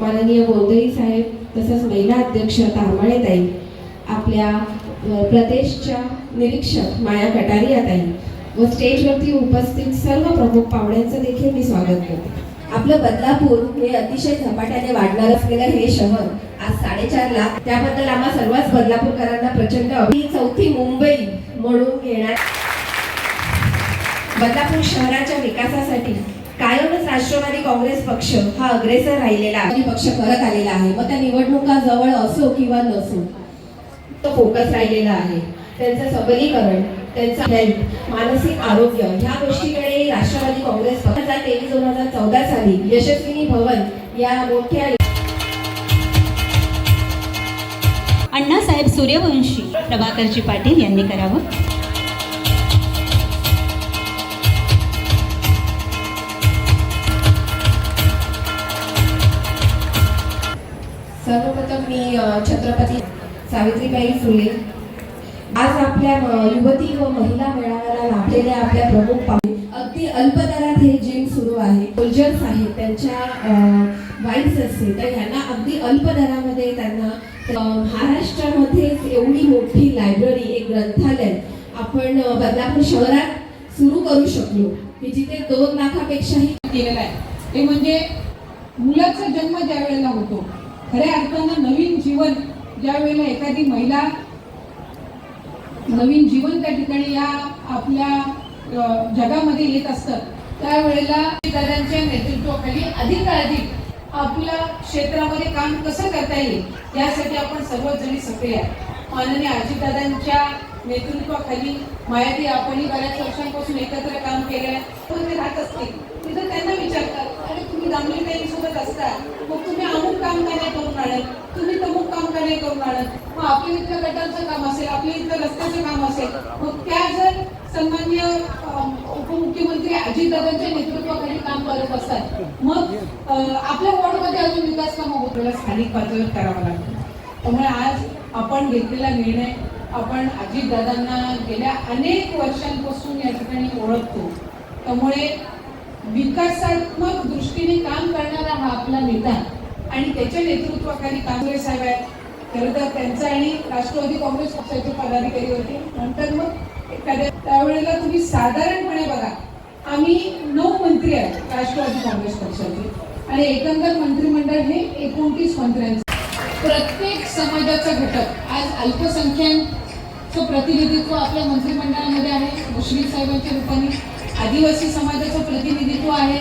माननीय गोंधळी साहेब तसंच महिला अध्यक्ष तारमाळेताई आपल्या प्रदेशच्या निरीक्षक माया कटारिया ताई व स्टेजवरती उपस्थित सर्व प्रमुख पाहुण्यांचं देखील मी स्वागत करते. आपलं बदलापूर हे अतिशय झपाट्याने वाढणार असलेलं हे शहर आज साडेचार लाख. त्याबद्दल आम्हा सर्वच बदलापूरकरांना प्रचंड अभि चौथी मुंबई म्हणून येणार बदलापूर शहराच्या विकासासाठी कायमच राष्ट्रवादी काँग्रेस पक्ष हा अग्रेसर राहिलेला पक्ष करत आलेला आहे. मग त्या निवडणुका जवळ असो किंवा नसो तो फोकस राहिलेला आहे. त्यांचं सबलीकरण त्यांचा हेल्थ मानसिक आरोग्य ह्या गोष्टीकडे राष्ट्रवादी काँग्रेस दोन हजार तेवीस दोन हजार चौदा साली यशस्विनी भवन या मोठ्या अण्णासाहेब सूर्यवंशी प्रभाकरजी पाटील यांनी करावं. सर्वप्रथम मी छत्रपती सावित्रीबाई फुले. आज आपल्या युवती व महिला मेळाव्याला लाभलेल्या आपल्या प्रमुख पाहुणे. अगदी अल्प दरात हे जिम सुरू आहे. सोल्जर्स आहेत त्यांच्या वाईफ्स असतील तर ह्यांना अगदी अल्प दरामध्ये त्यांना महाराष्ट्रामध्ये महाराष्ट्रामध्येच एवढी मोठी लायब्ररी एक ग्रंथालय आपण बदलापूर शहरात सुरू करू शकलो. की जिथे दोन लाखापेक्षाही केलेला आहे. ते म्हणजे मुलाचा जन्म ज्या वेळेला होतो खऱ्या अर्थानं नवीन जीवन ज्या वेळेला एखादी महिला नवीन जीवन त्या ठिकाणी या आपल्या जगामध्ये येत असतं त्यावेळेला दादांच्या नेतृत्वाखाली अधिकाधिक आपल्या क्षेत्रामध्ये काम कसं करता येईल यासाठी आपण सर्वच जणी सक्रिय आहे. माननीय अजितदादांच्या नेतृत्वाखाली मायाती आपणही बऱ्याच वर्षांपासून एकत्र काम केलंय पण ते राहत असतील? तिथं त्यांना विचारतात. अरे तुम्ही दामले सोबत असता. मग तुम्ही अमुक काम का नाही करून आणत तुम्ही तमुक काम का नाही मग आपल्या इथलं गटारचं काम असेल आपल्या इथलं रस्त्याचं काम असेल मग त्या जर सन्मान्य अं, उपमुख्यमंत्री अजितदादांच्या नेतृत्वाखाली काम करत असतात मग आपल्या वॉर्डमध्ये अजून विकास कामं होत आपल्याला स्थानिक पातळीवर करावं लागतं. त्यामुळे आज आपण घेतलेला निर्णय आपण अजितदादांना गेल्या अनेक वर्षांपासून या ठिकाणी ओळखतो. त्यामुळे विकासात्मक दृष्टीने काम करणारा हा आपला नेता आणि त्याच्या नेतृत्वाखाली काँग्रेस साहेब आहेत खरं तर त्यांचं आणि राष्ट्रवादी काँग्रेस पक्षाचे पदाधिकारी होते. नंतर मग एखाद्या त्यावेळेला तुम्ही साधारणपणे बघा आम्ही नऊ मंत्री आहेत राष्ट्रवादी काँग्रेस पक्षाचे. आणि एकंदर मंत्रिमंडळ हे एकोणतीस मंत्र्यांचे. प्रत्येक समाजाचा घटक. आज अल्पसंख्याकचं प्रतिनिधित्व आपल्या मंत्रिमंडळामध्ये आहे मुश्रीफ साहेबांच्या रूपाने. आदिवासी समाजाचं प्रतिनिधित्व आहे.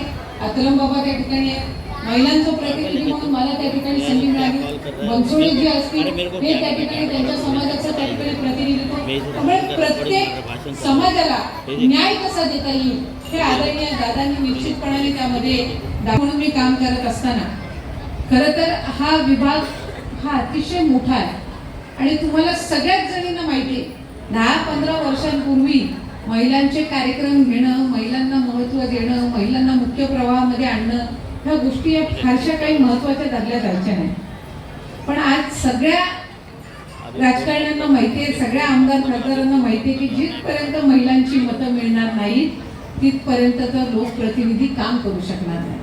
अतलम बाबा त्या ठिकाणी आहे महिलांचं प्रतिनिधी म्हणून मला त्या ठिकाणी संधी मिळाली. बनसोडे जे असतील हे त्या ठिकाणी त्यांच्या समाजाचं त्या ठिकाणी प्रतिनिधित्व त्यामुळे प्रत्येक समाजाला न्याय कसा देता येईल हे आदरणीय दादांनी निश्चितपणाने त्यामध्ये म्हणून मी काम करत असताना. खरं तर हा विभाग हा अतिशय मोठा आहे. आणि तुम्हाला सगळ्याच जणींना माहिती आहे दहा पंधरा वर्षांपूर्वी महिलांचे कार्यक्रम घेणं महिलांना महत्त्व देणं महिलांना मुख्य प्रवाहामध्ये आणणं ह्या गोष्टी या फारशा काही महत्त्वाच्या धरल्या जायच्या नाही सगळ्या राजकारण्यांना माहिती आहे सगळ्या आमदार खासदारांना माहिती आहे की जिथपर्यंत महिलांची मतं मिळणार नाहीत तिथपर्यंत तर लोकप्रतिनिधी काम करू शकणार नाही.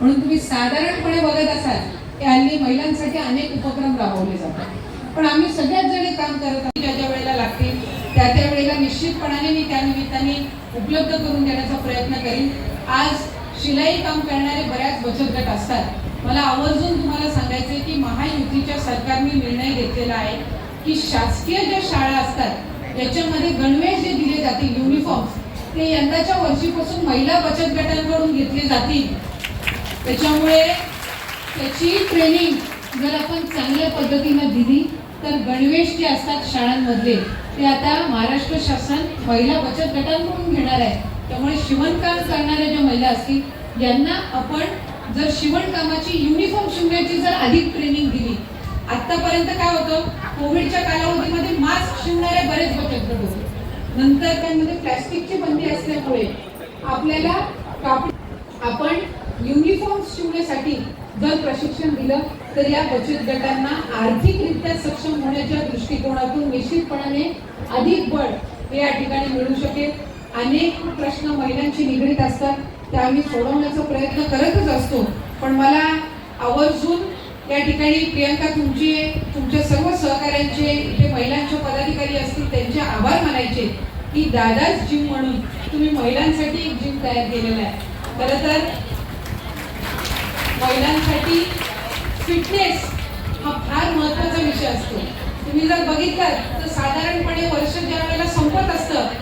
म्हणून तुम्ही साधारणपणे बघत असाल की हल्ली महिलांसाठी अनेक उपक्रम राबवले जातात. पण आम्ही सगळ्याच जणी काम करत आहोत ज्या ज्या वेळेला लागतील त्या त्या वेळेला निश्चितपणाने मी त्या निमित्ताने उपलब्ध करून देण्याचा प्रयत्न करीन. आज शिलाई काम करणारे बऱ्याच बचत गट असतात मला आवर्जून तुम्हाला सांगायचं आहे की महायुतीच्या सरकारने निर्णय घेतलेला आहे की शासकीय ज्या शाळा असतात याच्यामध्ये गणवेश जे दिले जातील युनिफॉर्म ते यंदाच्या वर्षीपासून महिला बचत गटांकडून घेतले जातील. त्याच्यामुळे त्याची ट्रेनिंग जर आपण चांगल्या पद्धतीनं दिली तर गणवेश जे असतात शाळांमधले ते आता महाराष्ट्र शासन महिला बचत गटांकडून घेणार आहे. त्यामुळे शिवणकाम करणाऱ्या ज्या महिला असतील यांना आपण जर शिवणकामाची युनिफॉर्म शिवण्याची जर अधिक ट्रेनिंग दिली आतापर्यंत काय होतं? कोविडच्या कालावधीमध्ये मास्क शिवणारे बरेच बचत गट होते. नंतर त्यामध्ये म्हणजे प्लॅस्टिकची बंदी असल्यामुळे आपल्याला कापड आपण युनिफॉर्म शिवण्यासाठी जर प्रशिक्षण दिलं तर या बचत गटांना आर्थिकरित्या सक्षम होण्याच्या दृष्टिकोनातून निश्चितपणाने अधिक बळ हे या ठिकाणी मिळू शकेल. अनेक प्रश्न महिलांशी निगडीत असतात त्या आम्ही सोडवण्याचा प्रयत्न करतच असतो. पण मला आवर्जून या ठिकाणी प्रियंका तुमचे तुमच्या सर्व सहकाऱ्यांचे जे महिलांचे पदाधिकारी असतील त्यांचे आभार मानायचे की दादाच जिम म्हणून तुम्ही महिलांसाठी एक जिम तयार केलेला आहे. खरं तर महिलांसाठी फिटनेस हा फार महत्त्वाचा विषय असतो. तुम्ही जर बघितलात तर साधारणपणे वर्ष ज्या वेळेला संपत असतं